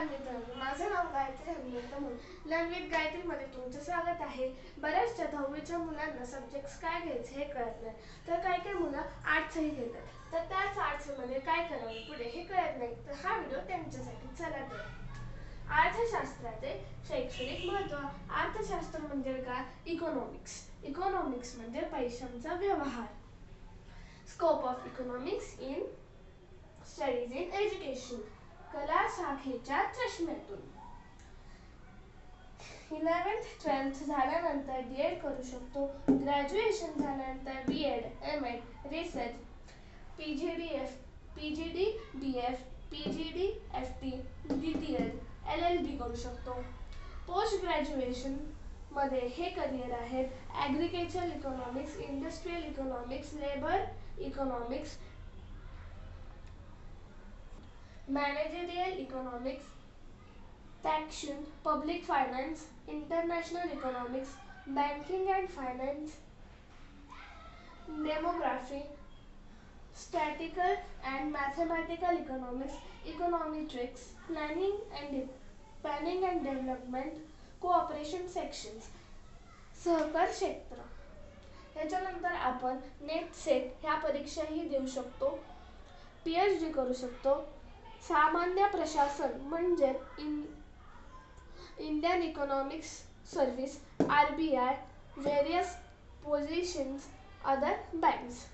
नमस्कार मित्रांनो माझं नाव गायत्री हनुमंत म्हणून. लर्न गायत्रीमध्ये तुमचं स्वागत आहे. बऱ्याचशा दहावीच्या मुलांना सब्जेक्ट्स काय घ्यायचे हे कळत नाही. तर काही काही मुलं आर्ट्सही घेतात. तर त्याच आर्ट्समध्ये काय करावं पुढे हे कळत नाही. तर हा व्हिडिओ त्यांच्यासाठी चला तर. अर्थशास्त्राचे शैक्षणिक महत्त्व अर्थशास्त्र म्हणजे काय? इकॉनॉमिक्स इकॉनॉमिक्स म्हणजे पैशांचा व्यवहार. Scope of economics in studies in education शाखेच्या चष्म्यातून. इलेवन्थ ट्वेल्थ झाल्यानंतर डी एड करू शकतो. ग्रॅज्युएशन झाल्यानंतर B Ed M Ed research P G D F P G D D F P G D F T D T L L L B करू शकतो. Post ग्रॅज्युएशनमध्ये हे career आहेत agriculture economics industrial economics labour economics managerial economics taxation public finance international economics banking and finance demography statistical and mathematical economics econometrics planning and planning and development cooperation sections सहकार क्षेत्र. ह्याच्यानंतर आपण net set ह्या परीक्षाही देऊ शकतो. P H D करू शकतो. सामान्य प्रशासन म्हणजे in Indian economics service R B I various positions other banks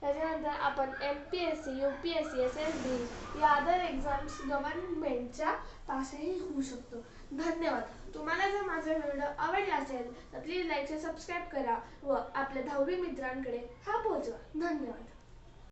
त्याच्यानंतर आपण M P S C U P S C S S B या अदर एक्झाम्स गव्हर्नमेंटच्या पासही होऊ शकतो. धन्यवाद. तुम्हाला जर माझा व्हिडिओ आवडला असेल तर प्लीज लाईक सबस्क्राईब करा व आपल्या दहावी मित्रांकडे हा पोहोचवा. धन्यवाद.